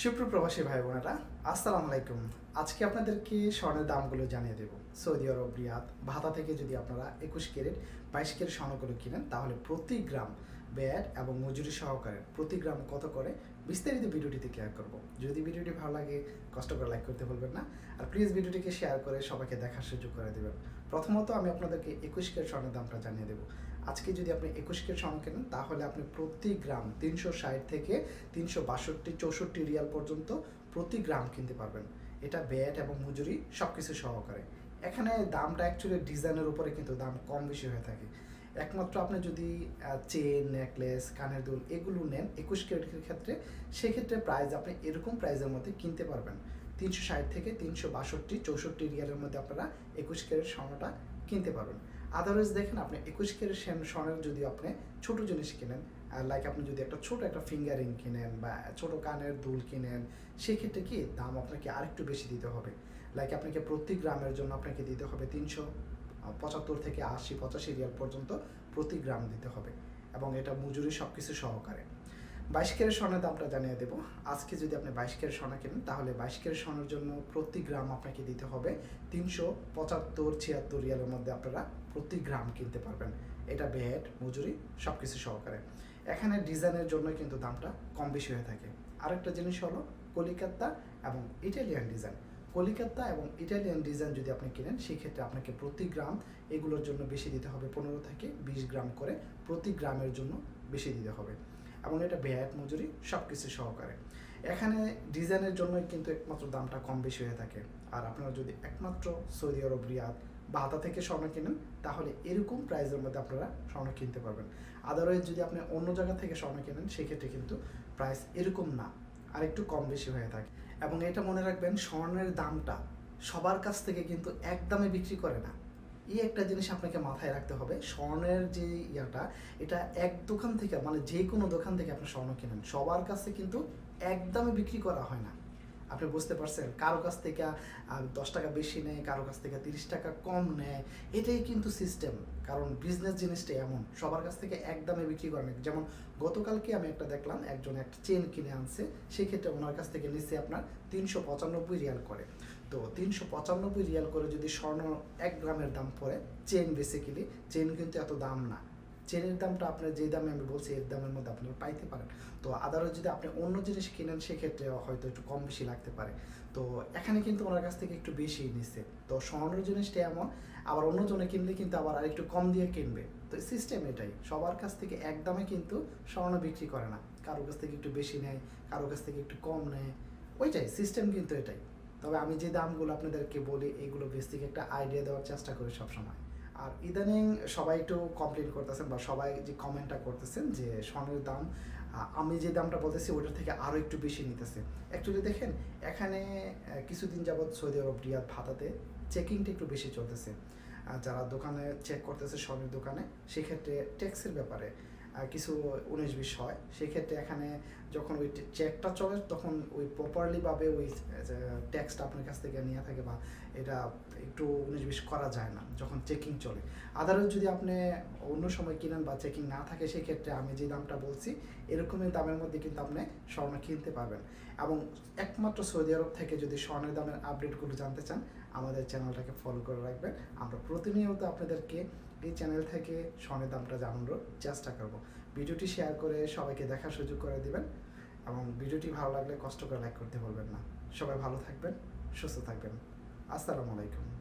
সুপ্রপ্রবাসী ভাই বোনেরা আসসালামু আলাইকুম। আজকে আপনাদেরকে স্বর্ণের দামগুলো জানিয়ে দেব। সৌদি আরব, রিয়াদ, ভাতা থেকে যদি আপনারা একুশ ক্যারেট বাইশ ক্যারেট স্বর্ণগুলো কিনেন, তাহলে প্রতি গ্রাম ব্যাট এবং মজুরি সহকারে প্রতি গ্রাম কত করে, বিস্তারিত ভিডিওটিতে ক্লিয়ার করব। যদি ভিডিওটি ভালো লাগে, কষ্ট করে লাইক করতে ভুলবেন না। আর প্লিজ ভিডিওটিকে শেয়ার করে সবাইকে দেখার সুযোগ করে দেবেন। প্রথমত আমি আপনাদেরকে একুশ ক্যারেট স্বর্ণের দামটা জানিয়ে দেবো। আজকে যদি আপনি একুশ ক্যারেট স্বর্ণ কেনেন, তাহলে আপনি প্রতি গ্রাম তিনশো ষাট থেকে তিনশো বাষট্টি, চৌষট্টি রিয়াল পর্যন্ত প্রতি গ্রাম কিনতে পারবেন। এটা ব্যাট এবং মজুরি সব কিছু সহকারে। এখানে দামটা অ্যাকচুয়ালি ডিজাইনের উপরে কিন্তু দাম কম বেশি হয়ে থাকে। একমাত্র আপনি যদি চেন নেকলেস কানের দুল এগুলো নেন একুশ ক্যারেটের ক্ষেত্রে, সেক্ষেত্রে প্রাইস আপনি এরকম প্রাইসের মধ্যে কিনতে পারবেন। তিনশো ষাট থেকে তিনশো বাষট্টি, চৌষট্টি রিয়ালের মধ্যে আপনারা একুশ ক্যারেট স্বর্ণটা কিনতে পারবেন। আদারওয়াইজ দেখেন আপনি একুশ ক্যারেট স্বর্ণের যদি আপনি ছোট জিনিস কিনেন লাইক আপনি যদি একটা ছোট একটা ফিঙ্গারিং কিনেন বা ছোট কানের দুল কিনেন, সেক্ষেত্রে কি দাম আপনাকে আরেকটু বেশি দিতে হবে। লাইক আপনাকে প্রতি গ্রামের জন্য আপনাকে দিতে হবে তিনশো পঁচাত্তর থেকে আশি, পঁচাশি রিয়াল পর্যন্ত প্রতি গ্রাম দিতে হবে এবং এটা মজুরি সব কিছু সহকারে। বাইশ ক্যারেট স্বর্ণের দামটা জানিয়ে দেবো। আজকে যদি আপনি বাইশ ক্যারেট স্বর্ণ কেনেন, তাহলে বাইশ ক্যারেট স্বর্ণের জন্য প্রতি গ্রাম আপনাকে দিতে হবে তিনশো পঁচাত্তর ছিয়াত্তর রিয়ালের মধ্যে আপনারা প্রতি গ্রাম কিনতে পারবেন। এটা বেড মজুরি সব কিছু সহকারে। এখানে ডিজাইনের জন্য কিন্তু দামটা কম বেশি হয়ে থাকে। আরেকটা জিনিস হলো কলিকাতা এবং ইটালিয়ান ডিজাইন। কলিকাতা এবং ইটালিয়ান ডিজাইন যদি আপনি কিনেন, সেক্ষেত্রে আপনাকে প্রতি গ্রাম এগুলোর জন্য বেশি দিতে হবে। পনেরো থেকে বিশ গ্রাম করে প্রতি গ্রামের জন্য বেশি দিতে হবে। এবং এটা ভ্যাট মজুরি সব কিছু সহকারে। এখানে ডিজাইনের জন্যই কিন্তু একমাত্র দামটা কম বেশি হয়ে থাকে। আর আপনারা যদি একমাত্র সৌদি আরব, রিয়াদ বা হাতা থেকে স্বর্ণ কিনেন, তাহলে এরকম প্রাইসের মধ্যে আপনারা স্বর্ণ কিনতে পারবেন। আদারওয়াইজ যদি আপনি অন্য জায়গা থেকে স্বর্ণ কেনেন, সেক্ষেত্রে কিন্তু প্রাইস এরকম না। আর একটু কম বেশি হয়ে থাকে। এবং এটা মনে রাখবেন স্বর্ণের দামটা সবার কাছ থেকে কিন্তু এক দামে বিক্রি করে না। এই একটা জিনিস আপনাকে মাথায় রাখতে হবে, স্বর্ণের যে ইয়াটা, এটা এক দোকান থেকে মানে যে কোনো দোকান থেকে আপনি স্বর্ণ কিনেন, সবার কাছে কিন্তু একদমই বিক্রি করা হয় না। আপনি বুঝতে পারছেন, কারও কাছ থেকে দশ টাকা বেশি নেয়, কারও কাছ থেকে তিরিশ টাকা কম নেয়, এটাই কিন্তু সিস্টেম কারণ বিজনেস জিনিসটা এমন, সবার কাছ থেকে এক দামে বিক্রি করে না। যেমন গতকালকে আমি একটা দেখলাম, একজন একটা চেন কিনে আনছে, সেক্ষেত্রে ওনার কাছ থেকে নিচ্ছে আপনার তিনশো পঁচানব্বই রিয়াল করে। তো তিনশো পঁচানব্বই রিয়াল করে যদি স্বর্ণ এক গ্রামের দাম পড়ে চেন বেসিক্যালি চেন কিন্তু এত দাম না। চেনের দামটা আপনার যে দামে আমি বলছি, এর দামের মধ্যে আপনারা পাইতে পারেন। তো আদারও যদি আপনি অন্য জিনিস কিনেন, সেক্ষেত্রে হয়তো একটু কম বেশি লাগতে পারে। তো এখানে কিন্তু ওনার কাছ থেকে একটু বেশি নিচ্ছে। তো স্বর্ণের জিনিসটা এমন, আবার অন্য জনে কিনলে কিন্তু আবার আর একটু কম দিয়ে কিনবে। তো সিস্টেম এটাই। সবার কাছ থেকে এক দামে কিন্তু স্বর্ণ বিক্রি করে না। কারও কাছ থেকে একটু বেশি নেয়, কারও কাছ থেকে একটু কম নেয়। ওইটাই সিস্টেম কিন্তু এটাই। তবে আমি যে দামগুলো আপনাদেরকে বলি, এগুলো বেসিক একটা আইডিয়া দেওয়ার চেষ্টা করি সবসময়। আর ইদানিং সবাই একটু কমপ্লেন করতেছেন বা সবাই যে কমেন্টটা করতেছেন যে স্বর্ণের দাম আমি যে দামটা বলতেছি ওটার থেকে আরও একটু বেশি নিতেছে। অ্যাকচুয়ালি দেখেন, এখানে কিছুদিন যাবৎ সৌদি আরব রিয়াদ ভাতাতে চেকিংটা একটু বেশি চলতেছে। যারা দোকানে চেক করতেছে স্বর্ণের দোকানে, সেক্ষেত্রে ট্যাক্সের ব্যাপারে কিছু উনিশ বিশ হয়। সেক্ষেত্রে এখানে যখন ওই চেকটা চলে, তখন ওই প্রপারলিভাবে ওই ট্যাক্সটা আপনার কাছ থেকে নিয়ে থাকে বা এটা একটু উনিশ বিশ করা যায় না, যখন চেকিং চলে। আদারওয়াইজ যদি আপনি অন্য সময় কিনেন বা চেকিং না থাকে, সেক্ষেত্রে আমি যে দামটা বলছি, এরকমই দামের মধ্যে কিন্তু আপনি স্বর্ণ কিনতে পারবেন। এবং একমাত্র সৌদি আরব থেকে যদি স্বর্ণের দামের আপডেটগুলো জানতে চান আমাদের চ্যানেলটাকে ফলো করে রাখবেন। আমরা প্রতিনিয়ত আপনাদেরকে এই চ্যানেল থেকে স্বর্ণের দামটা জানানোর চেষ্টা করব। ভিডিওটি শেয়ার করে সবাইকে দেখার সুযোগ করে দেবেন এবং ভিডিওটি ভালো লাগলে কষ্ট করে লাইক করতে বলবেন না। সবাই ভালো থাকবেন, সুস্থ থাকবেন। আসসালামু আলাইকুম।